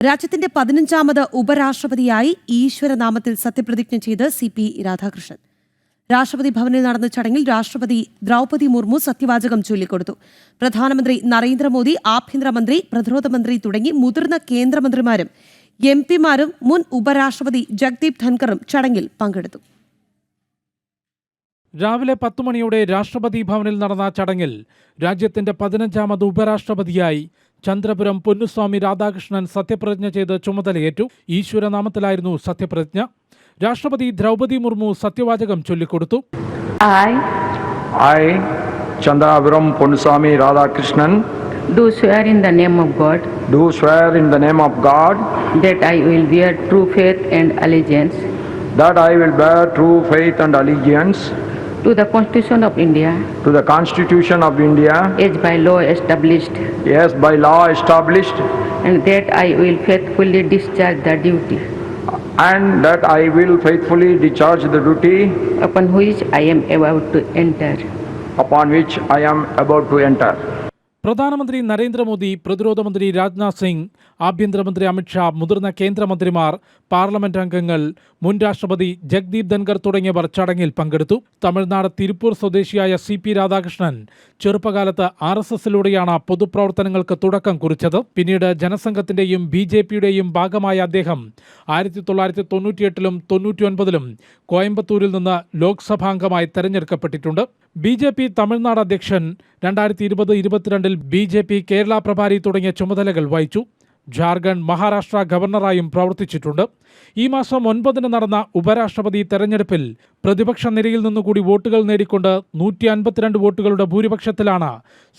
രാജ്യത്തിന്റെ പതിനഞ്ചാമത് ഉപരാഷ്ട്രപതിയായി ഈശ്വരനാമത്തിൽ സത്യപ്രതിജ്ഞ ചെയ്ത് സി പി രാധാകൃഷ്ണൻ. രാഷ്ട്രപതി ഭവനിൽ നടന്ന ചടങ്ങിൽ രാഷ്ട്രപതി ദ്രൗപതി മുർമു സത്യവാചകം ചൊല്ലിക്കൊടുത്തു. പ്രധാനമന്ത്രി നരേന്ദ്രമോദി ആഭ്യന്തരമന്ത്രി പ്രതിരോധ മന്ത്രി തുടങ്ങി മുതിർന്ന കേന്ദ്രമന്ത്രിമാരും എം പിമാരും മുൻ ഉപരാഷ്ട്രപതി ജഗ്ദീപ് ധൻകറും ചടങ്ങിൽ പങ്കെടുത്തു. രാവിലെ പത്തു മണിയോടെ രാഷ്ട്രപതി ഭവനിൽ നടന്ന ചടങ്ങിൽ രാജ്യത്തിന്റെ പതിനഞ്ചാമത് ഉപരാഷ്ട്രപതിയായി ചന്ദ്രപുരം പൊന്നുസ്വാമി രാധാകൃഷ്ണൻ സത്യപ്രതിജ്ഞ ചെയ്ത് ചുമതലയേറ്റു ഈശ്വരനാമത്തിലായിരുന്നു സത്യപ്രതിജ്ഞ രാഷ്ട്രപതി ദ്രൗപദി മുർമു സത്യവാചകം ചൊല്ലിക്കൊടുത്തു Chandrapuram Ponnuswamy Radhakrishnan do swear in the name of God do swear in the name of God that I will bear true faith and allegiance that I will bear true faith and allegiance to the Constitution of India. To the Constitution of India. As by law established. Yes, by law established. And that I will faithfully discharge the duty. And that I will faithfully discharge the duty upon which I am about to enter. upon which I am about to enter. പ്രധാനമന്ത്രി നരേന്ദ്രമോദി പ്രതിരോധ മന്ത്രി രാജ്നാഥ് സിംഗ് ആഭ്യന്തരമന്ത്രി അമിത്ഷാ മുതിർന്ന കേന്ദ്രമന്ത്രിമാർ parliament അംഗങ്ങൾ മുൻ രാഷ്ട്രപതി ജഗ്ദീപ് ധൻഖർ തുടങ്ങിയവർ ചടങ്ങിൽ പങ്കെടുത്തു. തമിഴ്നാട് തിരുപ്പൂർ സ്വദേശിയായ സി പി രാധാകൃഷ്ണൻ ചെറുപ്പകാലത്ത് ആർ എസ് എസിലൂടെയാണ് പൊതുപ്രവർത്തനങ്ങൾക്ക് തുടക്കം കുറിച്ചത്. പിന്നീട് ജനസംഘത്തിന്റെയും ബി ജെ പിയുടെയും ഭാഗമായ അദ്ദേഹം ആയിരത്തി തൊള്ളായിരത്തി തൊണ്ണൂറ്റിയെട്ടിലും തൊണ്ണൂറ്റിയൊൻപതിലും കോയമ്പത്തൂരിൽ നിന്ന് ലോക്സഭാംഗമായി തെരഞ്ഞെടുക്കപ്പെട്ടിട്ടുണ്ട്. ബി ജെ പി തമിഴ്നാട് അധ്യക്ഷൻ രണ്ടായിരത്തി ഇരുപത് ഇരുപത്തിരണ്ടിൽ ബി ജെ പി കേരള പ്രഭാരി തുടങ്ങിയ ചുമതലകൾ വഹിച്ചു. ജാർഖണ്ഡ് മഹാരാഷ്ട്ര ഗവർണറായും പ്രവർത്തിച്ചിട്ടുണ്ട്. ഈ മാസം ഒൻപതിന് നടന്ന ഉപരാഷ്ട്രപതി തെരഞ്ഞെടുപ്പിൽ പ്രതിപക്ഷ നിരയിൽ നിന്നുകൂടി വോട്ടുകൾ നേടിക്കൊണ്ട് നൂറ്റി അൻപത്തിരണ്ട് വോട്ടുകളുടെ ഭൂരിപക്ഷത്തിലാണ്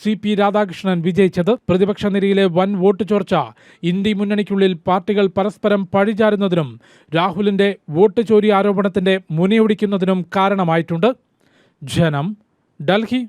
സി പി രാധാകൃഷ്ണൻ വിജയിച്ചത്. പ്രതിപക്ഷ നിരയിലെ വൻ വോട്ട് ചോർച്ച ഇന്ത്യ മുന്നണിക്കുള്ളിൽ പാർട്ടികൾ പരസ്പരം പഴിചാരുന്നതിനും രാഹുലിന്റെ വോട്ട് ചോരി ആരോപണത്തിന്റെ മുനയൊടിക്കുന്നതിനും കാരണമായിട്ടുണ്ട്. ജനം ഡൽഹി